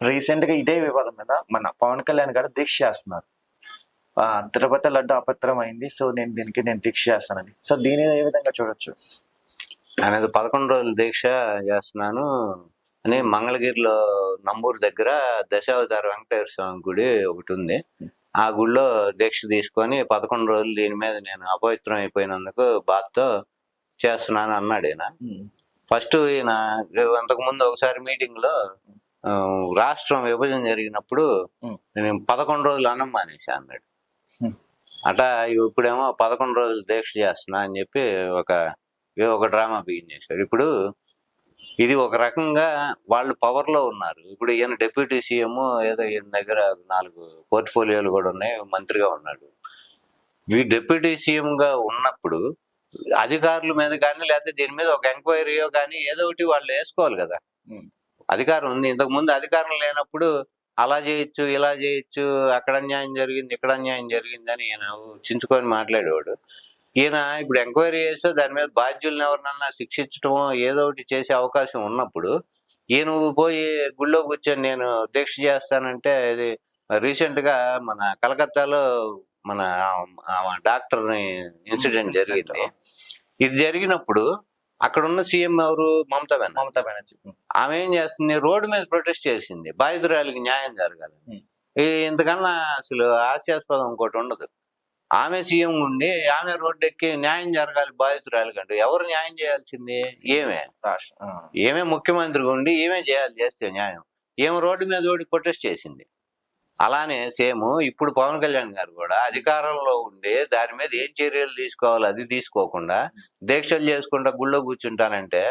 రీసెంట్గా ఇదే వివాదం మీద మన పవన్ కళ్యాణ్ గారు దీక్ష చేస్తున్నారు. తిరుపతి లడ్డు అపత్రం అయింది సో నేను దీనికి నేను దీక్ష చేస్తానని. సో దీని ఏ విధంగా చూడొచ్చు? అనేది పదకొండు రోజులు దీక్ష చేస్తున్నాను అని మంగళగిరిలో నంబూరు దగ్గర దశావతార వెంకటేశ్వర స్వామి గుడి ఒకటి ఉంది. ఆ గుడిలో దీక్ష తీసుకొని పదకొండు రోజులు దీని మీద నేను అపవిత్రం అయిపోయినందుకు బాధతో చేస్తున్నాను అన్నాడు ఈయన. ఫస్ట్ ఈయన అంతకు ముందు ఒకసారి మీటింగ్లో ఆ, రాష్ట్రం విభజన జరిగినప్పుడు. నేను పదకొండు రోజులు అన్నం మానేసి అన్నాడు. అట ఇప్పుడేమో పదకొండు రోజులు దీక్ష చేస్తున్నా అని చెప్పి ఒక ఒక డ్రామా బిగిన్ చేశాడు ఇప్పుడు ఇది ఒక రకంగా వాళ్ళు పవర్లో ఉన్నారు ఇప్పుడు ఈయన డిప్యూటీ సీఎం ఏదో ఈయన దగ్గర నాలుగు పోర్ట్ఫోలియోలు కూడా ఉన్నాయి మంత్రిగా ఉన్నాడు వీ డిప్యూటీ సీఎం గా ఉన్నప్పుడు అధికారుల మీద కానీ లేకపోతే దీని మీద ఒక ఎంక్వైరీయో కానీ ఏదో ఒకటి వాళ్ళు వేసుకోవాలి కదా. అధికారం ఉంది. ఇంతకు ముందు అధికారం లేనప్పుడు అలా చేయొచ్చు ఇలా చేయొచ్చు అక్కడ అన్యాయం జరిగింది ఇక్కడ అన్యాయం జరిగింది అని ఈయన చించుకొని మాట్లాడేవాడు. ఈయన ఇప్పుడు ఎంక్వైరీ చేస్తే దాని మీద బాధ్యులను ఎవరినన్నా శిక్షించడమో ఏదో ఒకటి చేసే అవకాశం ఉన్నప్పుడు ఈయన పోయి గుళ్ళో కూర్చొని నేను దీక్ష చేస్తానంటే ఇది రీసెంట్గా మన కలకత్తాలో మన డాక్టర్ ఇన్సిడెంట్ జరిగింది. ఇది జరిగినప్పుడు అక్కడ ఉన్న సీఎం ఎవరు? మమతా బెనర్జీ. మమతా బెనర్జీ. ఆమె ఏం చేస్తుంది? రోడ్డు మీద ప్రొటెస్ట్ చేసింది. బాధితురాలికి న్యాయం జరగాలి ఇంతకన్నా అసలు హాస్యాస్పదం ఇంకోటి ఉండదు. ఆమె సీఎం ఉండి ఆమె రోడ్డు ఎక్కి న్యాయం జరగాలి బాధితురాలికి అంటే ఎవరు న్యాయం చేయాల్సింది? ఏమే. ఏమే ముఖ్యమంత్రిగా ఉండి ఏమే చేయాలి చేస్తే న్యాయం. ఏమో రోడ్డు మీద ఓడి ప్రొటెస్ట్ చేసింది. అలానే సేమ్ ఇప్పుడు పవన్ కళ్యాణ్ గారు కూడా అధికారంలో ఉండి దాని మీద ఏం చర్యలు తీసుకోవాలి అది తీసుకోకుండా దీక్షలు చేసుకుంటా గుళ్ళో కూర్చుంటానంటే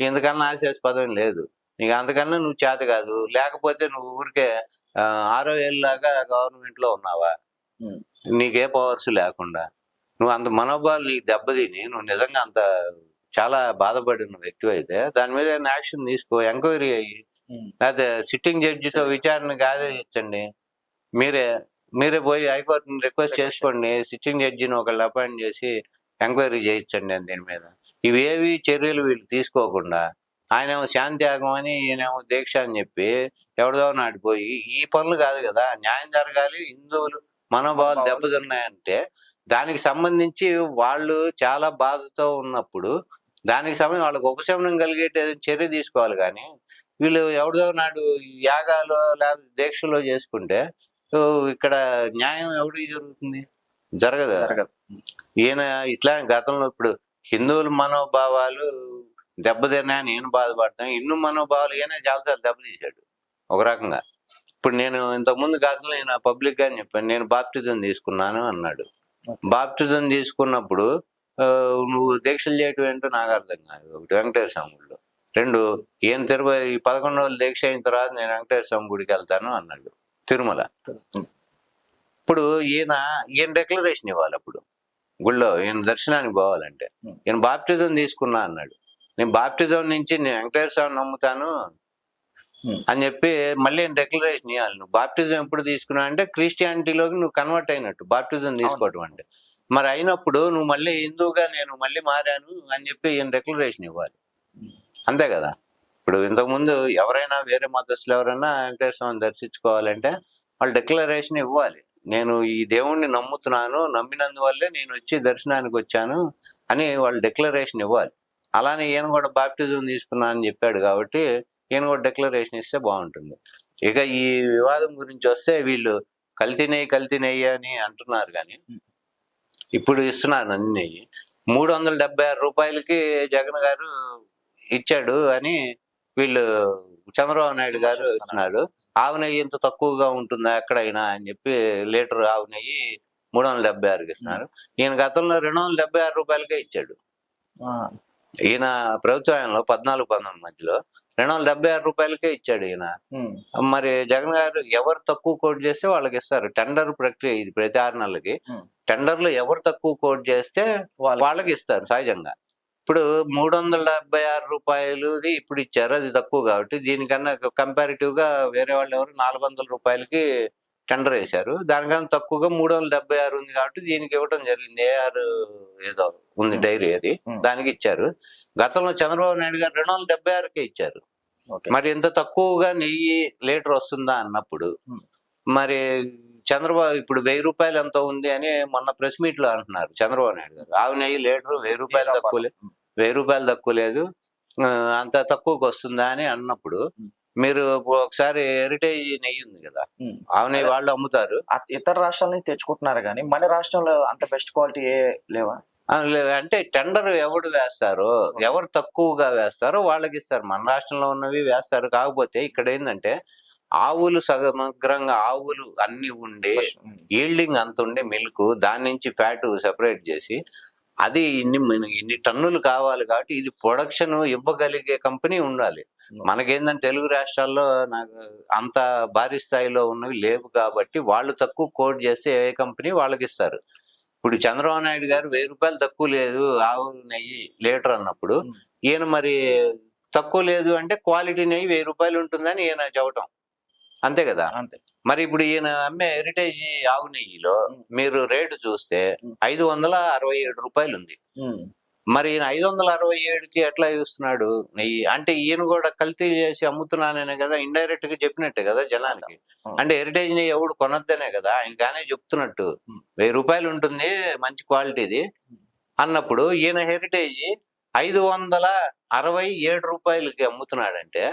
ఇంతకన్నా ఆశాస్పదం లేదు. నీకు అంతకన్నా నువ్వు చేత కాదు. లేకపోతే నువ్వు ఊరికే ఆరో ఏళ్ళలాగా గవర్నమెంట్లో ఉన్నావా. నీకే పవర్స్ లేకుండా. నువ్వు అంత మనోభావాలు నీకు దెబ్బతిని నువ్వు నిజంగా అంత చాలా బాధపడిన వ్యక్తి అయితే దాని మీద యాక్షన్ తీసుకో ఎంక్వైరీ అయ్యి. లేకపోతే సిట్టింగ్ జడ్జితో విచారణ ఆదేశించండి. మీరే మీరే పోయి హైకోర్టుని రిక్వెస్ట్ చేసుకోండి. సిట్టింగ్ జడ్జిని ఒకళ్ళు అపాయింట్ చేసి ఎంక్వైరీ చేయించండి అని దీని మీద. ఇవేవి చర్యలు వీళ్ళు తీసుకోకుండా ఆయనేమో శాంత్యాగం అని ఈయనేమో దీక్ష అని చెప్పి ఎవరిదో నాటిపోయి ఈ పనులు కాదు కదా న్యాయం జరగాలి హిందువులు మనోభావాలు దెబ్బతిన్నాయంటే దానికి సంబంధించి వాళ్ళు చాలా బాధతో ఉన్నప్పుడు దానికి సమయం వాళ్ళకి ఉపశమనం కలిగేట చర్య తీసుకోవాలి కానీ వీళ్ళు ఎవరిదో నాడు యాగాలు లేకపోతే దీక్షలో చేసుకుంటే ఓ, ఇక్కడ న్యాయం ఎవడికి జరుగుతుంది? జరగదు? ఈయన ఇట్లా గతంలో ఇప్పుడు హిందువుల మనోభావాలు దెబ్బతిన్నా నేను బాధపడతాను. ఇన్ను మనోభావాలు ఈయన చాలాసార్లు దెబ్బతీశాడు. ఒక రకంగా. ఇప్పుడు నేను ఇంతకుముందు గతంలో నేను పబ్లిక్గా చెప్పాను. నేను బాప్టిజం తీసుకున్నాను అన్నాడు. బాప్టిజం తీసుకున్నప్పుడు నువ్వు దీక్షలు చేయటం ఏంటో నాకు అర్థం కాదు. ఒకటి వెంకటేశ్వర స్వామి గుడిలో. రెండు ఈయన తిరుపతి ఈ పదకొండు రోజులు దీక్ష అయిన తర్వాత నేను వెంకటేశ్వర స్వామి గుడికి వెళ్తాను అన్నాడు. తిరుమల. ఇప్పుడు ఈయన ఈయన డెక్లరేషన్ ఇవ్వాలి అప్పుడు. గుళ్ళో ఈయన దర్శనానికి పోవాలంటే. ఈయన బాప్టిజం తీసుకున్నా అన్నాడు. నేను బాప్టిజం నుంచి నేను వెంకటేశ్వర స్వామిని నమ్ముతాను. అని చెప్పి మళ్ళీ డెక్లరేషన్ ఇవ్వాలి నువ్వు బాప్టిజం ఎప్పుడు తీసుకున్నావు అంటే క్రిస్టియానిటీలోకి నువ్వు కన్వర్ట్ అయినట్టు బాప్టిజం తీసుకోవటం అంటే. మరి అయినప్పుడు నువ్వు మళ్ళీ హిందువుగా నేను మళ్ళీ మారాను అని చెప్పి ఈయన డెక్లరేషన్ ఇవ్వాలి. అంతే కదా? ఇప్పుడు ఇంతకుముందు ఎవరైనా వేరే మతస్థులు ఎవరైనా వెంకటేశ్వర స్వామిని దర్శించుకోవాలంటే వాళ్ళు డిక్లరేషన్ ఇవ్వాలి. నేను ఈ దేవుణ్ణి నమ్ముతున్నాను నమ్మినందువల్లే నేను వచ్చి దర్శనానికి వచ్చాను అని వాళ్ళు డిక్లరేషన్ ఇవ్వాలి. అలానే ఈయన కూడా బాప్టిజం తీసుకున్నా అని చెప్పాడు కాబట్టి ఈయన కూడా డిక్లరేషన్ ఇస్తే బాగుంటుంది. ఇక ఈ వివాదం గురించి వస్తే వీళ్ళు కల్తీ నెయ్యి కల్తీ నెయ్యి అని అంటున్నారు కానీ ఇప్పుడు ఇస్తున్నారు నంది నెయ్యి మూడు వందల డెబ్బై ఆరు రూపాయలకి జగన్ గారు ఇచ్చాడు అని వీళ్ళు చంద్రబాబు నాయుడు గారు ఇస్తున్నాడు ఆవు నెయ్యి ఇంత తక్కువగా ఉంటుందా ఎక్కడైనా అని చెప్పి లీటర్ ఆవు నెయ్యి మూడు వందల డెబ్బై ఆరుకి ఇస్తున్నారు. ఈయన గతంలో రెండు వందల డెబ్బై ఆరు రూపాయలకే ఇచ్చాడు. ఈయన ప్రభుత్వంలో పద్నాలుగు పంతొమ్మిది మధ్యలో రెండు వందల డెబ్బై ఆరు రూపాయలకే ఇచ్చాడు ఈయన. మరి జగన్ గారు ఎవరు తక్కువ కోట్ చేస్తే వాళ్ళకి ఇస్తారు. టెండర్ ప్రక్రియ ఇది ప్రతి ఆరు నెలలకి. Hmm. టెండర్లో ఎవరు తక్కువ కోట్ చేస్తే వాళ్ళకి ఇస్తారు సహజంగా. ఇప్పుడు మూడు వందల డెబ్బై ఆరు రూపాయలుది ఇప్పుడు ఇచ్చారు అది తక్కువ కాబట్టి దీనికన్నా కంపారిటివ్గా వేరే వాళ్ళు ఎవరు నాలుగు వందల రూపాయలకి టెండర్ వేశారు. దానికన్నా తక్కువగా మూడు వందల డెబ్బై ఆరు ఉంది కాబట్టి దీనికి ఇవ్వడం జరిగింది. ఏఆర్ ఏదో ఉంది Hmm. డైరీ అది. Hmm. దానికి ఇచ్చారు గతంలో చంద్రబాబు నాయుడు గారు రెండు వందల డెబ్బై ఆరుకే ఇచ్చారు మరి ఇంత తక్కువగా నెయ్యి లీటర్ వస్తుందా అన్నప్పుడు Hmm. మరి చంద్రబాబు ఇప్పుడు వెయ్యి రూపాయలు ఎంత ఉంది అని మొన్న ప్రెస్ మీట్లో అంటున్నారు చంద్రబాబు నాయుడు గారు. ఆవు నెయ్యి లీటర్ వెయ్యి రూపాయలు తక్కువ లేదు వెయ్యి రూపాయలు తక్కువ లేదు. అంత తక్కువకి వస్తుందా అని అన్నప్పుడు. మీరు ఒకసారి హెరిటేజ్ నెయ్యి ఉంది కదా. ఆవు నెయ్యి వాళ్ళు అమ్ముతారు. ఇతర రాష్ట్రాల నుంచి తెచ్చుకుంటున్నారు కానీ మన రాష్ట్రంలో అంత బెస్ట్ క్వాలిటీ ఏ లేవా? అంటే టెండర్ ఎవడు వేస్తారో ఎవరు తక్కువగా వేస్తారో వాళ్ళకి ఇస్తారు. మన రాష్ట్రంలో ఉన్నవి వేస్తారు. కాకపోతే ఇక్కడ ఏంటంటే ఆవులు సమగ్రంగా ఆవులు అన్ని ఉండి. ఈల్డింగ్ అంత ఉండే మిల్క్ దాని నుంచి ఫ్యాట్ సెపరేట్ చేసి అది ఇన్ని ఇన్ని టన్నులు కావాలి కాబట్టి ఇది ప్రొడక్షన్ ఇవ్వగలిగే కంపెనీ ఉండాలి మనకేందంటే తెలుగు రాష్ట్రాల్లో నాకు అంత భారీ స్థాయిలో ఉన్నవి లేవు కాబట్టి వాళ్ళు తక్కువ కోట్ చేస్తే ఏ కంపెనీ వాళ్ళకి ఇస్తారు ఇప్పుడు చంద్రబాబు నాయుడు గారు వెయ్యి రూపాయలు తక్కువ లేదు ఆవు నెయ్యి లీటర్ అన్నప్పుడు ఉమ్. ఈయన మరి తక్కువ లేదు అంటే క్వాలిటీ నెయ్యి వెయ్యి రూపాయలు ఉంటుందని ఈయన చెప్పటం అంతే కదా అంతే మరి ఇప్పుడు ఈయన అమ్మే హెరిటేజ్ ఆవు నెయ్యిలో. మీరు రేటు చూస్తే. ఐదు వందల అరవై ఏడు రూపాయలు ఉంది. మరి ఈయన ఐదు వందల అరవై ఏడుకి ఎట్లా ఇస్తున్నాడు నెయ్యి అంటే ఈయన కూడా కల్తీ చేసి అమ్ముతున్నాననే కదా ఇండైరెక్ట్గా చెప్పినట్టే కదా జనానికి. అంటే హెరిటేజ్ నెయ్యి ఎవడు కొనొద్దనే కదా ఆయన కానీ చెప్తున్నట్టు. వెయ్యి రూపాయలు ఉంటుంది మంచి క్వాలిటీది అన్నప్పుడు ఈయన హెరిటేజ్ ఐదు వందల అరవై ఏడు రూపాయలకి అమ్ముతున్నాడంటే.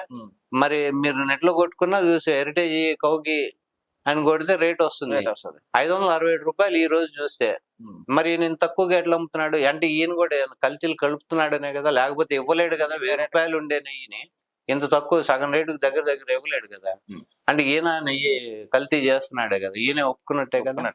మరి మీరు నెట్లో కొట్టుకున్నా చూసి హెరిటేజ్ కౌకి అని కొడితే రేట్ వస్తుంది. ఐదు వందల అరవై ఏడు రూపాయలు ఈ రోజు చూస్తే. మరి నేను తక్కువగా ఎట్లా అమ్ముతున్నాడు? అంటే ఈయన కూడా కల్తీలు కలుపుతున్నాడనే కదా లేకపోతే ఇవ్వలేడు కదా వెయ్యి రూపాయలు ఉండే నెయ్యిని ఇంత తక్కువ సగం రేటుకి దగ్గర దగ్గర ఇవ్వలేడు కదా. అంటే ఈయన నెయ్యి కల్తీ చేస్తున్నాడే కదా ఈయన ఒప్పుకున్నట్టే కదా.